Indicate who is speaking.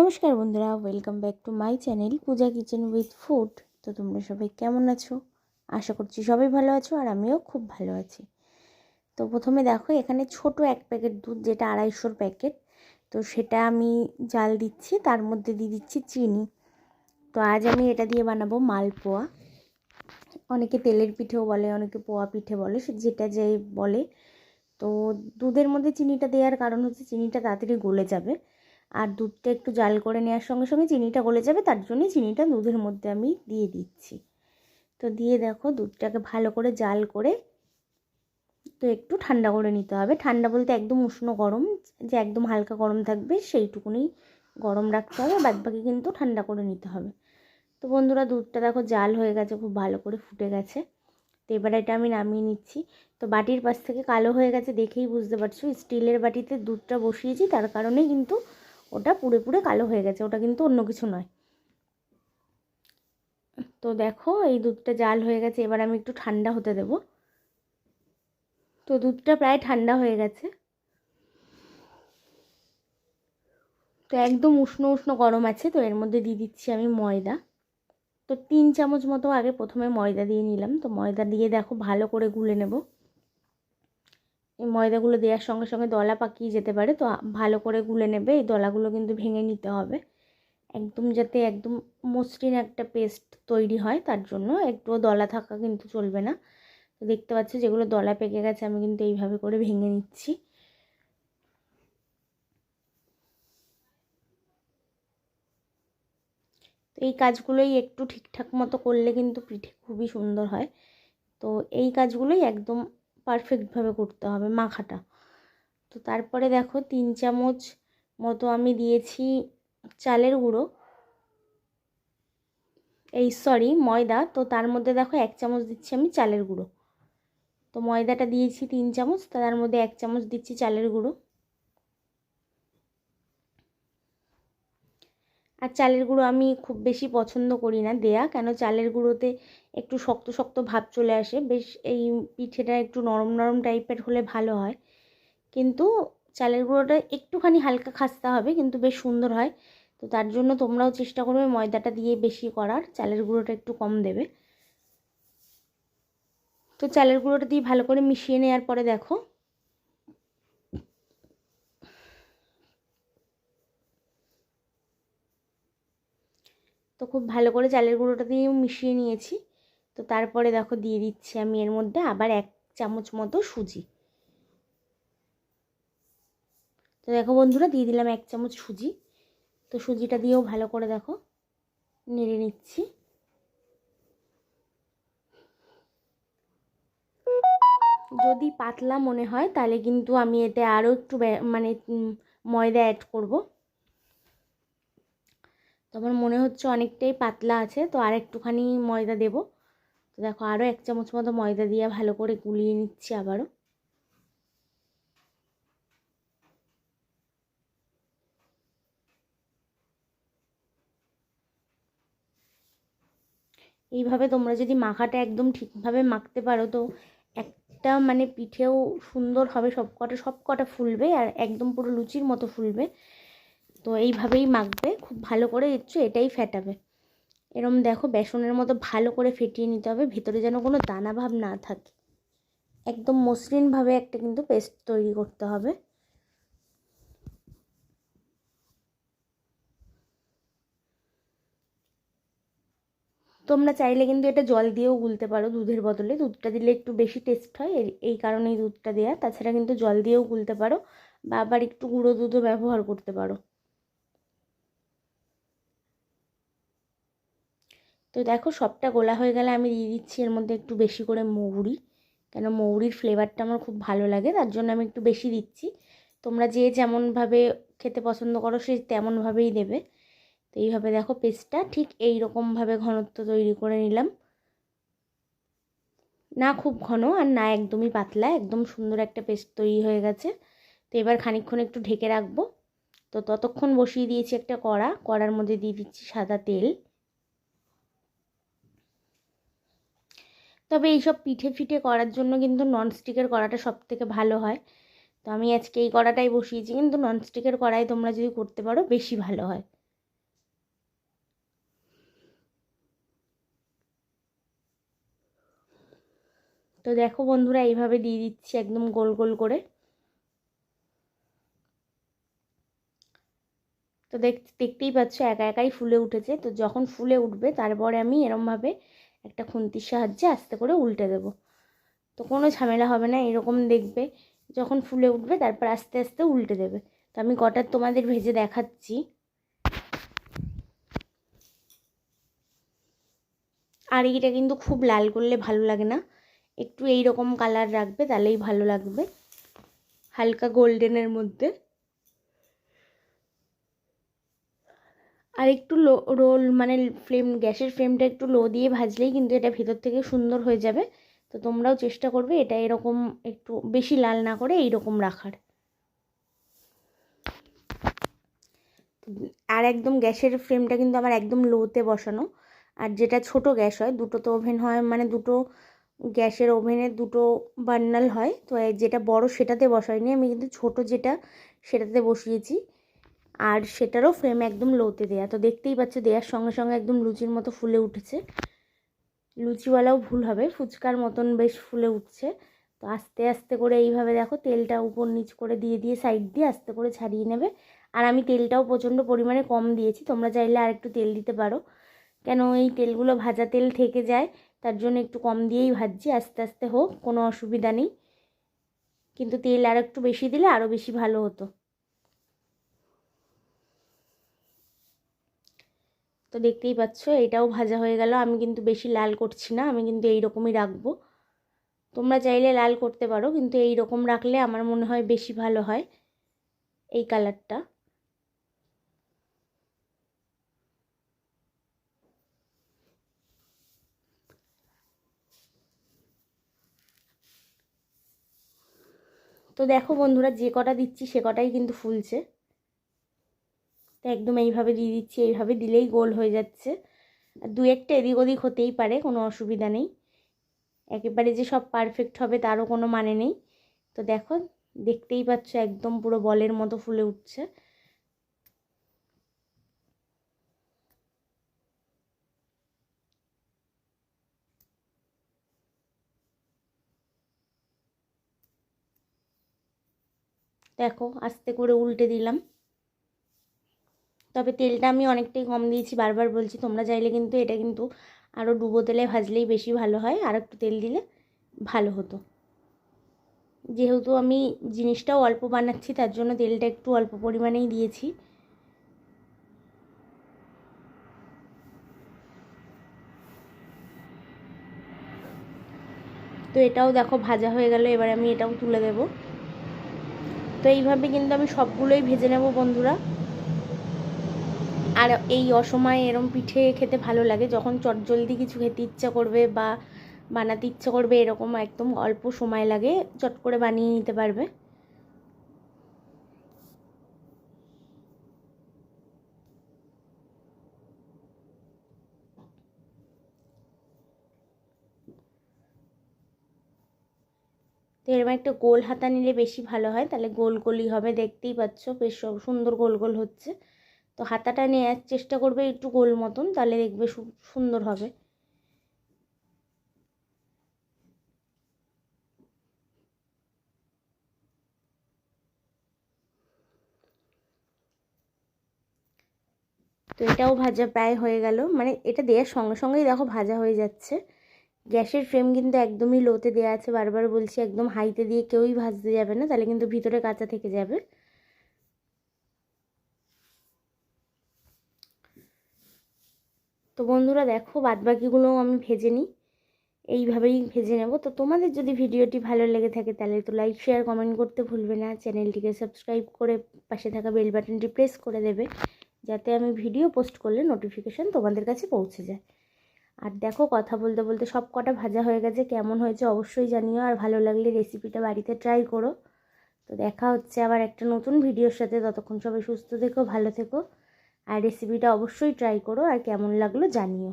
Speaker 1: নমস্কার বন্ধুরা welcome back to my channel Puja kitchen with food তো তোমরা সবাই কেমন আছো? আশা করছি সবাই ভালো আছো আর আমিও খুব ভালো আছি। তো প্রথমে দেখো, এখানে ছোট এক প্যাকেট দুধ, যেটা আড়াইশোর প্যাকেট। তো সেটা আমি জাল দিচ্ছি, তার মধ্যে দিয়ে দিচ্ছি চিনি। তো আজ আমি এটা দিয়ে বানাবো মালপোয়া। অনেকে তেলের পিঠেও বলে, অনেকে পোয়া পিঠে বলে যেটা যে বলে। তো দুধের মধ্যে চিনিটা দেওয়ার কারণ হচ্ছে, চিনিটা তাড়াতাড়ি গলে যাবে। আর দুধটা একটু জাল করে নেওয়ার সঙ্গে সঙ্গে চিনিটা গলে যাবে, তার জন্যই চিনিটা দুধের মধ্যে আমি দিয়ে দিচ্ছি। তো দিয়ে দেখো দুধটাকে ভালো করে জাল করে তো একটু ঠান্ডা করে নিতে হবে। ঠান্ডা বলতে একদম উষ্ণ গরম, যে একদম হালকা গরম থাকবে সেইটুকুনি গরম রাখতে হবে বাদ বাকি কিন্তু ঠান্ডা করে নিতে হবে। তো বন্ধুরা দুধটা দেখো জাল হয়ে গেছে, খুব ভালো করে ফুটে গেছে। তো এবার এটা আমি নামিয়ে নিচ্ছি। তো বাটির পাশ থেকে কালো হয়ে গেছে দেখেই বুঝতে পারছ, স্টিলের বাটিতে দুধটা বসিয়েছি, তার কারণেই কিন্তু ওটা পুড়ে পুড়ে কালো হয়ে গেছে, ওটা কিন্তু অন্য কিছু নয়। তো দেখো, এই দুধটা জাল হয়ে গেছে, এবার আমি একটু ঠান্ডা হতে দেব। তো দুধটা প্রায় ঠান্ডা হয়ে গেছে। তো একদম উষ্ণ উষ্ণ গরম আছে, তো এর মধ্যে দিয়ে দিচ্ছি আমি ময়দা। তো তিন চামচ মতো আগে প্রথমে ময়দা দিয়ে নিলাম, তো ময়দা দিয়ে দেখো ভালো করে গুলে নেব। ময়দাগুলো দেওয়ার সঙ্গে সঙ্গে দলা পাকিয়ে যেতে পারে। তো ভালো করে গুলে নেবে, এই দলাগুলো কিন্তু ভেঙে নিতে হবে। একদম যাতে একদম মসৃণ একটা পেস্ট তৈরি হয়, তার জন্য একটুও দলা থাকা কিন্তু চলবে না। দেখতে পাচ্ছ যেগুলো দলা পেকে গেছে, আমি কিন্তু এইভাবে করে ভেঙে নিচ্ছি। তো এই কাজগুলোই একটু ঠিকঠাক মতো করলে কিন্তু পিঠে খুবই সুন্দর হয়। তো এই কাজগুলোই একদম পারফেক্টভাবে করতে হবে মাখাটা। তো তারপরে দেখো তিন চামচ মতো আমি দিয়েছি চালের গুঁড়ো। এই সরি ময়দা, তো তার মধ্যে দেখো এক চামচ দিচ্ছি আমি চালের গুঁড়ো। তো ময়দাটা দিয়েছি তিন চামচ তার মধ্যে এক চামচ দিচ্ছি চালের গুঁড়ো। আর চালের গুঁড়ো আমি খুব বেশি পছন্দ করি না দেয়া, কেন চালের গুঁড়োতে একটু শক্ত শক্ত ভাব চলে আসে। বেশ এই পিঠেটা একটু নরম নরম টাইপের হলে ভালো হয়। কিন্তু চালের গুঁড়োটা একটুখানি হালকা খাস্তা হবে, কিন্তু বেশ সুন্দর হয়। তো তার জন্য তোমরাও চেষ্টা করবে ময়দাটা দিয়ে বেশি করার, চালের গুঁড়োটা একটু কম দেবে। তো চালের গুঁড়োটা দিয়ে ভালো করে মিশিয়ে নেওয়ার পরে দেখো তো খুব ভালো করে চালের গুঁড়োটা দিয়ে মিশিয়ে নিয়েছি। তো তারপরে দেখো দিয়ে দিচ্ছি আমি এর মধ্যে আবার এক চামচ মতো সুজি। তো দেখো বন্ধুরা, দিয়ে দিলাম এক চামচ সুজি। তো সুজিটা দিয়েও ভালো করে দেখো নেড়ে নিচ্ছি। যদি পাতলা মনে হয় তাহলে কিন্তু আমি এতে আরও একটু মানে ময়দা অ্যাড করব। তো আমার মনে হচ্ছে অনেকটাই পাতলা আছে, তো আর একটুখানি ময়দা দেব। তো দেখো আরও এক চামচ মতো ময়দা দিয়ে ভালো করে গুলিয়ে নিচ্ছি আবারও। এইভাবে তোমরা যদি মাখাটা একদম ঠিকভাবে মাখতে পারো, তো একটা মানে পিঠেও সুন্দর হবে সব কটা সব কটা ফুলবে আর একদম পুরো লুচির মতো ফুলবে। তো এইভাবেই মাখবে, খুব ভালো করে একটু এটাই ফেটাবে। এরম দেখো, বেসনের মতো ভালো করে ফেটিয়ে নিতে হবে, ভেতরে যেন কোনো দানা ভাব না থাকে। একদম মসৃণভাবে একটা কিন্তু পেস্ট তৈরি করতে হবে। তোমরা চাইলে কিন্তু এটা জল দিয়েও গুলতে পারো দুধের বদলে। দুধটা দিলে একটু বেশি টেস্ট হয় এই কারণেই দুধটা দেওয়া তাছাড়া কিন্তু জল দিয়েও গুলতে পারো, বা আবার একটু গুঁড়ো দুধও ব্যবহার করতে পারো। তো দেখো সবটা গোলা হয়ে গেলে আমি দিয়ে দিচ্ছি এর মধ্যে একটু বেশি করে মৌরি। কেন মৌরির ফ্লেভারটা আমার খুব ভালো লাগে, তার জন্য আমি একটু বেশি দিচ্ছি। তোমরা যে যেমনভাবে খেতে পছন্দ করো সে তেমনভাবেই দেবে। তো এইভাবে দেখো পেস্টটা ঠিক এই রকমভাবে ঘনত্ব তৈরি করে নিলাম। না খুব ঘন আর না একদমই পাতলা, একদম সুন্দর একটা পেস্ট তৈরি হয়ে গেছে। তো এবার খানিকক্ষণ একটু ঢেকে রাখব। তো ততক্ষণ বসিয়ে দিয়েছি একটা কড়া, কড়ার মধ্যে দিয়ে দিচ্ছি সাদা তেল। তবে এইসব পিঠে ফিঠে করার জন্য কিন্তু ননস্টিকের কড়াটা সব থেকে ভালো হয়। তো আমি আজকে এই কড়াটাই বসিয়েছি, কিন্তু ননস্টিকের কড়াই তোমরা যদি করতে পারো বেশি ভালো হয়। তো দেখো বন্ধুরা, এইভাবে দিয়ে দিচ্ছি একদম গোল গোল করে। তো দেখ, দেখতেই পাচ্ছ একা একাই ফুলে উঠেছে। তো যখন ফুলে উঠবে, তারপরে আমি এরমভাবে একটা খুন্তির সাহায্যে আস্তে করে উল্টে দেব। তো কোনো ঝামেলা হবে না, এরকম দেখবে। যখন ফুলে উঠবে, তারপর আস্তে আস্তে উল্টে দেবে। তো আমি কটার তোমাদের ভেজে দেখাচ্ছি। আর এইটা কিন্তু খুব লাল করলে ভালো লাগে না। একটু এই রকম কালার রাখবে, তাহলেই ভালো লাগবে। হালকা গোল্ডেনের মধ্যে। আর একটু লো রোল মানে ফ্লেম গ্যাসের ফ্লেমটা একটু লো দিয়ে ভাজলেই কিন্তু এটা ভেতর থেকে সুন্দর হয়ে যাবে। তো তোমরাও চেষ্টা করবে এটা এরকম একটু বেশি লাল না করে এই রকম রাখার। আর একদম গ্যাসের ফ্লেমটা কিন্তু আমার একদম লোতে বসানো। আর যেটা ছোট গ্যাস হয়, দুটো তো ওভেন হয় মানে দুটো গ্যাসের ওভেনে দুটো বার্নাল হয়। তো যেটা বড় সেটাতে বসাইনি, আমি কিন্তু ছোট যেটা সেটাতে বসিয়েছি। আর সেটারও ফ্রেম একদম লোতে দেয়া। তো দেখতেই পাচ্ছ দেওয়ার সঙ্গে সঙ্গে একদম লুচির মতো ফুলে উঠেছে। লুচিওয়ালাও ভুল হবে, ফুচকার মতন বেশ ফুলে উঠছে। তো আস্তে আস্তে করে এইভাবে দেখো, তেলটা উপর নিচ করে দিয়ে দিয়ে সাইড দিয়ে আস্তে করে ছাড়িয়ে নেবে। আর আমি তেলটাও প্রচণ্ড পরিমাণে কম দিয়েছি, তোমরা চাইলে আর একটু তেল দিতে পারো। কেন এই তেলগুলো ভাজা তেল থেকে যায়, তার জন্য একটু কম দিয়েই ভাজছি, আস্তে আস্তে হোক, কোনো অসুবিধা নেই। কিন্তু তেল আর একটু বেশি দিলে আরও বেশি ভালো হতো। তো দেখতেই পাচ্ছ, এটাও ভাজা হয়ে গেল। আমি কিন্তু বেশি লাল করছি না, আমি কিন্তু এই রকমই রাখব। তোমরা চাইলে লাল করতে পারো, কিন্তু এই রকম রাখলে আমার মনে হয় বেশি ভালো হয় এই কালারটা। তো দেখো বন্ধুরা, যে কটা দিচ্ছি সে কটাই কিন্তু ফুলছে। তো একদম এইভাবে দিয়ে দিচ্ছি, এইভাবে দিলেই গোল হয়ে যাচ্ছে। আর দু একটা এদিক ওদিক হতেই পারে, কোনো অসুবিধা নেই। একেবারে যে সব পারফেক্ট হবে তারও কোনো মানে নেই। তো দেখো, দেখতেই পাচ্ছ একদম পুরো বলের মতো ফুলে উঠছে। দেখো, আস্তে করে উল্টে দিলাম। তবে তেলটা আমি অনেকটাই কম দিয়েছি। বারবার বলছি, তোমরা চাইলে কিন্তু এটা কিন্তু আরও ডুবো তেলে ভাজলেই বেশি ভালো হয়। আর একটু তেল দিলে ভালো হতো। যেহেতু আমি জিনিসটাও অল্প বানাচ্ছি, তার জন্য তেলটা একটু অল্প পরিমাণেই দিয়েছি। তো এটাও দেখো ভাজা হয়ে গেল, এবার আমি এটাও তুলে দেব। তো এইভাবে কিন্তু আমি সবগুলোই ভেজে নেব বন্ধুরা। আর এই অসময়ে এরম পিঠে খেতে ভালো লাগে। যখন চটজলদি কিছু খেতে ইচ্ছা করবে বা বানাতে ইচ্ছা করবে, এরকম একদম অল্প সময় লাগে, চট করে বানিয়ে নিতে পারবে। তো এরকম একটা গোল হাতা নিলে বেশি ভালো হয়, তাহলে গোল গোলই হবে, দেখতেই পাচ্ছ বেশ সুন্দর গোল গোল হচ্ছে। তো হাতাটা নেওয়ার চেষ্টা করবে একটু গোল মতন, তাহলে দেখবে সুন্দর হবে। তো এটাও ভাজা প্রায় হয়ে গেল। মানে এটা দেওয়ার সঙ্গে সঙ্গেই দেখো ভাজা হয়ে যাচ্ছে। গ্যাসের ফ্লেম কিন্তু একদমই লোতে দেওয়া আছে। বারবার বলছি একদম হাইতে দিয়ে কেউই ভাজতে যাবে না, তাহলে কিন্তু ভিতরে কাঁচা থেকে যাবে। তো বন্ধুরা দেখো বাদবাকিগুলোও আমি ভেজে নিই। এইভাবেই ভেজে নেব। তো তোমাদের যদি ভিডিওটি ভালো লেগে থাকে, তাহলে তো লাইক শেয়ার কমেন্ট করতে ভুলবে না। চ্যানেলটিকে সাবস্ক্রাইব করে পাশে থাকা বেল বাটনটি প্রেস করে দেবে, যাতে আমি ভিডিও পোস্ট করলে নোটিফিকেশান তোমাদের কাছে পৌঁছে যায়। আর দেখো, কথা বলতে বলতে সব কটা ভাজা হয়ে গেছে। কেমন হয়েছে অবশ্যই জানিও। আর ভালো লাগলে রেসিপিটা বাড়িতে ট্রাই করো। তো দেখা হচ্ছে আবার একটা নতুন ভিডিওর সাথে। ততক্ষণ সবাই সুস্থ থেকো, ভালো থেকো। আর রেসিপিটা অবশ্যই ট্রাই করো আর কেমন লাগল জানিও।